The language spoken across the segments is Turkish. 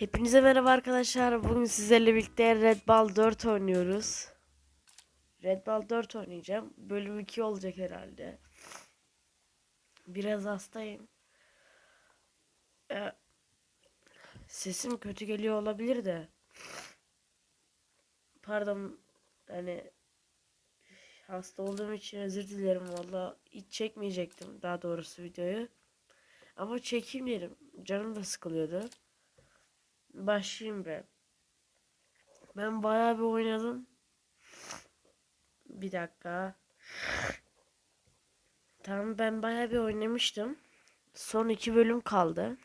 Hepinize merhaba arkadaşlar. Bugün sizlerle birlikte Red Ball 4 oynuyoruz. Red Ball 4 oynayacağım. Bölüm 2 olacak herhalde. Biraz hastayım. Ee, sesim kötü geliyor olabilir de. Pardon. Hani hasta olduğum için özür dilerim valla. Hiç çekmeyecektim daha doğrusu videoyu. Ama çekeyim dedim. Canım da sıkılıyordu. Başlayayım be. Ben bayağı bir oynadım. Bir dakika. Tamam ben bayağı bir oynamıştım. Son iki bölüm kaldı.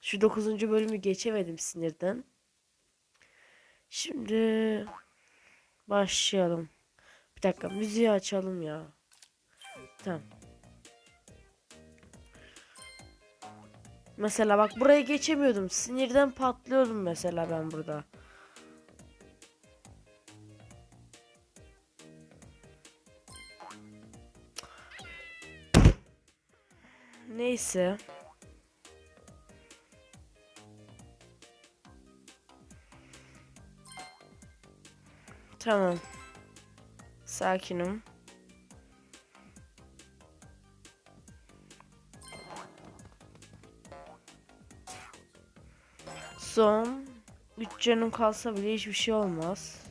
Şu dokuzuncu bölümü geçemedim sinirden. Şimdi başlayalım. Bir dakika müziği açalım ya. Tamam. Mesela bak buraya geçemiyordum. Sinirden patlıyordum mesela ben burada. Neyse. Tamam. Sakinim. Son 3 canım kalsa bile hiçbir şey olmaz.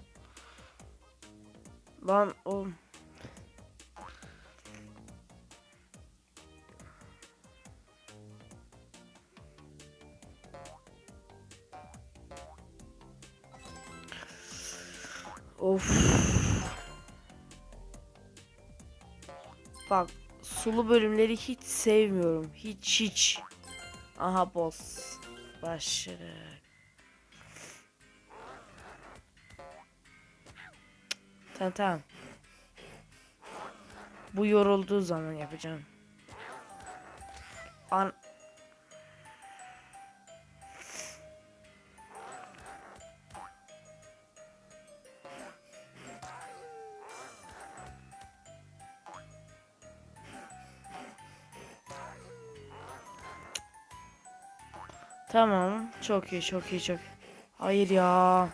Lan o Of. Bak sulu bölümleri hiç sevmiyorum. Hiç hiç. Aha boss. Başladı. Tamam tamam. Bu yorulduğu zaman yapacağım. An Tamam. Çok iyi, çok iyi, çok. Hayır ya.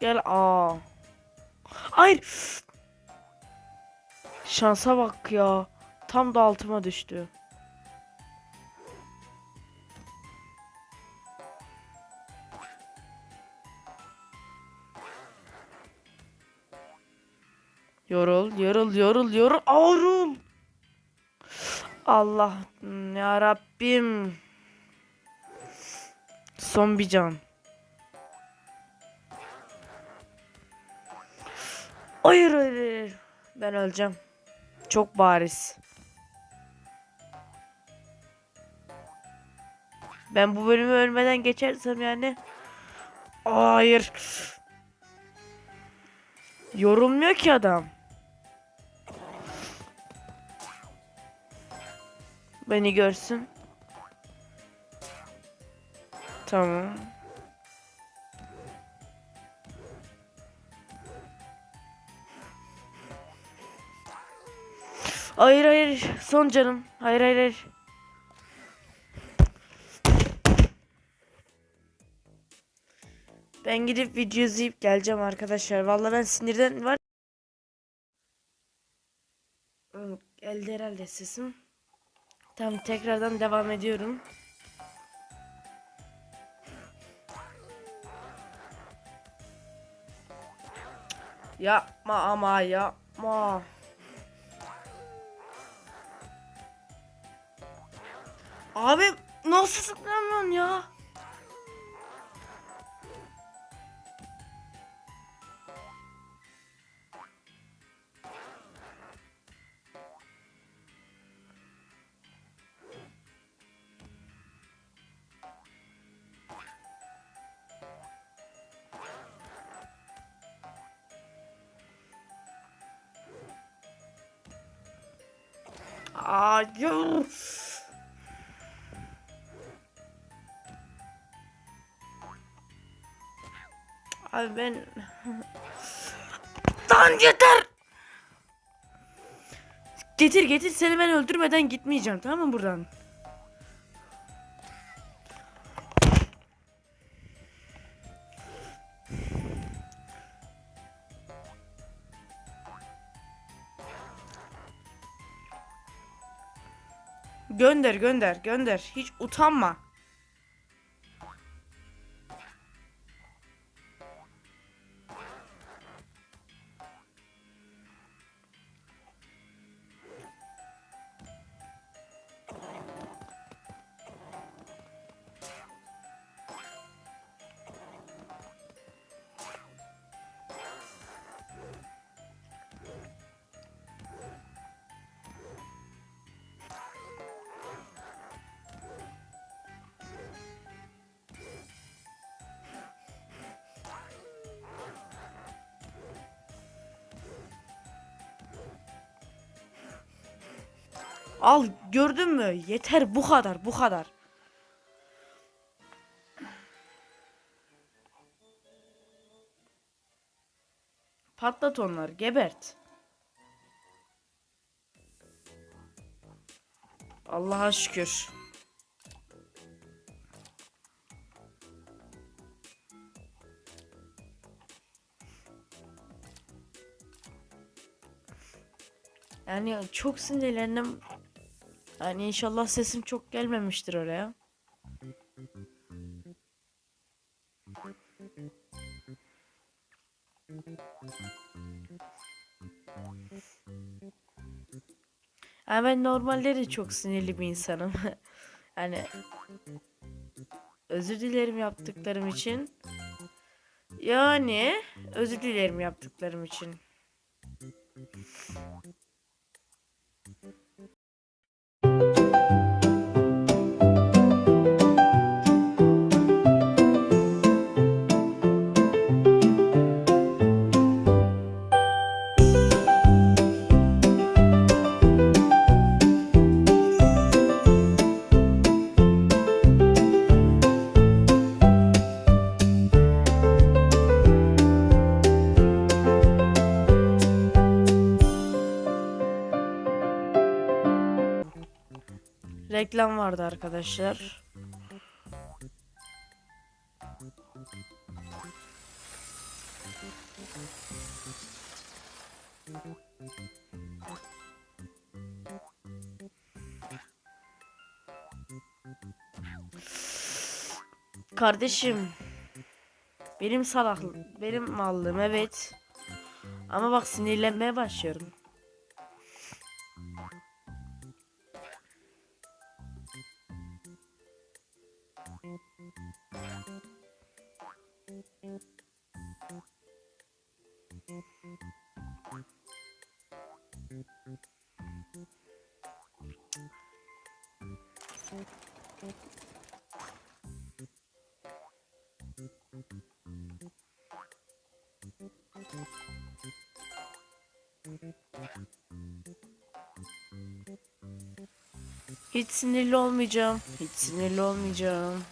Gel aa. Hayır. Şansa bak ya. Tam da altıma düştü. Yorul, yorul, yorul, yorul, yorul. Allah ya Rabbim. Son bir can. Hayır, hayır. Ben öleceğim. Çok bariz. Ben bu bölümü ölmeden geçersem yani. Hayır. Yorulmuyor ki adam. Beni görsün. Tamam. Hayır hayır son canım. Hayır hayır hayır. Ben gidip video izleyip geleceğim arkadaşlar. Vallahi ben sinirden var. Geldi herhalde sesim. Tamam tekrardan devam ediyorum. Yapma ama yapma. Abi nasıl sıklamıyorum ya? Hayır. Abi ben... Lan yeter! Getir getir seni ben öldürmeden gitmeyeceğim tamam mı buradan? Gönder gönder gönder. Hiç utanma. Al gördün mü? Yeter bu kadar bu kadar. Patlat onları gebert. Allah'a şükür. Yani çok sinirlendim. Yani inşallah sesim çok gelmemiştir oraya. Yani ben normalde de çok sinirli bir insanım. yani özür dilerim yaptıklarım için. Yani özür dilerim yaptıklarım için. Reklam vardı arkadaşlar. Kardeşim benim salak benim mallım evet. Ama bak sinirlenmeye başlıyorum. Hiç sinirli olmayacağım. Hiç sinirli olmayacağım.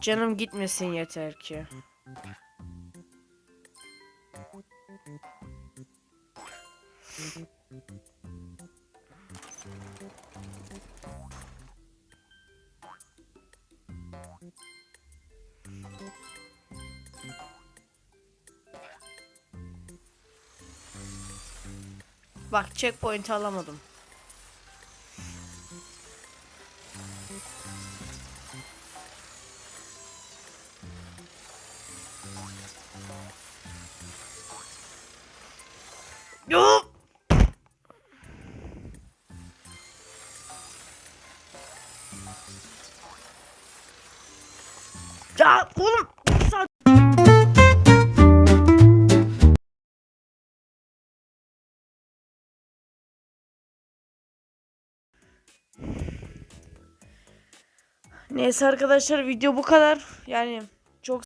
Canım gitmesin yeter ki. Bak checkpoint alamadım. Ya oğlum Neyse arkadaşlar video bu kadar. Yani